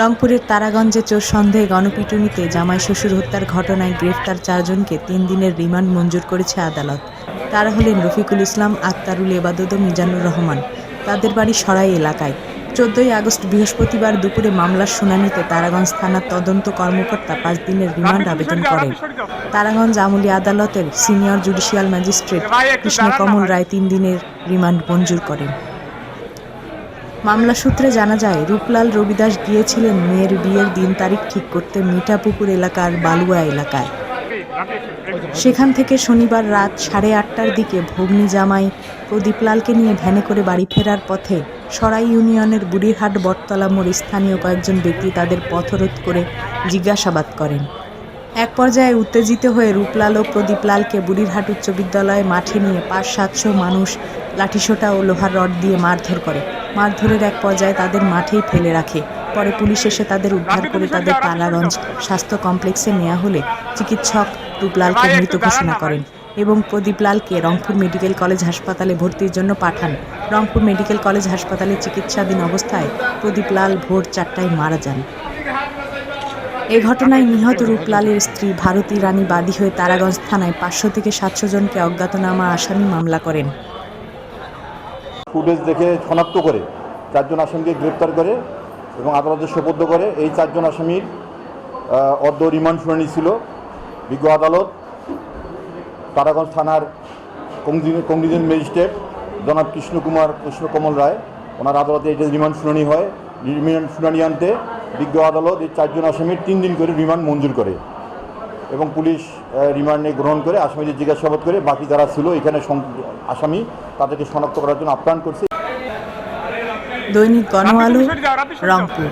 রংপুরের তারাগঞ্জে চোর সন্দেহে গণপিটুনিতে জামাই শ্বশুর হত্যার ঘটনায় গ্রেফতার চারজনকে তিন দিনের রিমান্ড মঞ্জুর করেছে আদালত। তারা হলেন রফিকুল ইসলাম, আক্তারুল এবাদত ও মিজানুর রহমান। তাদের বাড়ি সরাই এলাকায়। চোদ্দই আগস্ট বৃহস্পতিবার দুপুরে মামলার শুনানিতে তারাগঞ্জ থানার তদন্ত কর্মকর্তা পাঁচ দিনের রিমান্ড আবেদন করেন। তারাগঞ্জ আমলি আদালতের senior judicial magistrate Krishna Kamal Roy তিন দিনের রিমান্ড মঞ্জুর করেন। মামলা সূত্রে জানা যায়, রূপলাল রবিদাস গিয়েছিলেন মেয়ের বিয়ের দিন তারিখ ঠিক করতে মিঠাপুকুর এলাকার বালুয়া এলাকায়। সেখান থেকে শনিবার রাত সাড়ে আটটার দিকে ভগ্নী জামাই প্রদীপলালকে নিয়ে ভ্যানে করে বাড়ি ফেরার পথে সরাই ইউনিয়নের বুড়িরহাট বটতলা মোড় স্থানীয় কয়েকজন ব্যক্তি তাদের পথরোধ করে জিজ্ঞাসাবাদ করেন। এক পর্যায়ে উত্তেজিত হয়ে রূপলাল ও প্রদীপলালকে বুড়িরহাট উচ্চ বিদ্যালয়ে মাঠে নিয়ে পাঁচ সাতশো মানুষ লাঠিসোটা ও লোহার রড দিয়ে মারধর করে। মারধরের এক পর্যায়ে তাদের মাঠেই ফেলে রাখে। পরে পুলিশ এসে তাদের উদ্ধার করে তাদের তারাগঞ্জ স্বাস্থ্য কমপ্লেক্সে নেওয়া হলে চিকিৎসক রূপলালকে মৃত ঘোষণা করেন এবং প্রদীপ লালকে রংপুর মেডিকেল কলেজ হাসপাতালে ভর্তির জন্য পাঠান। রংপুর মেডিকেল কলেজ হাসপাতালে চিকিৎসাধীন অবস্থায় প্রদীপলাল ভোর চারটায় মারা যান। এ ঘটনায় নিহত রূপলালের স্ত্রী ভারতী রানী বাদী হয়ে তারাগঞ্জ থানায় পাঁচশো থেকে সাতশো জনকে অজ্ঞাতনামা আসামি মামলা করেন। ফুটেজ দেখে শনাক্ত করে চারজন আসামিকে গ্রেপ্তার করে এবং আদালতে সোপর্দ করে। এই চারজন আসামির অর্ধ রিমান্ড শুনানি ছিল বিজ্ঞ আদালত, তারাগঞ্জ থানার কংগ্রিজেন্ট ম্যাজিস্ট্রেট জনাব কৃষ্ণকুমার কৃষ্ণকমল রায়, ওনার আদালতে এটা রিমান্ড শুনানি হয়। রিমান্ড শুনানি আনতে বিজ্ঞ আদালত এই চারজন আসামির তিন দিন করে রিমান্ড মঞ্জুর করে। এবং পুলিশ রিমান্ডে গ্রহণ করে আসামিদের জিজ্ঞাসাবাদ করে বাকি যারা ছিল এখানে আসামি তাদেরকে শনাক্ত করার জন্য আপ্রাণ করছে। দৈনিক গণআলো রংপুর।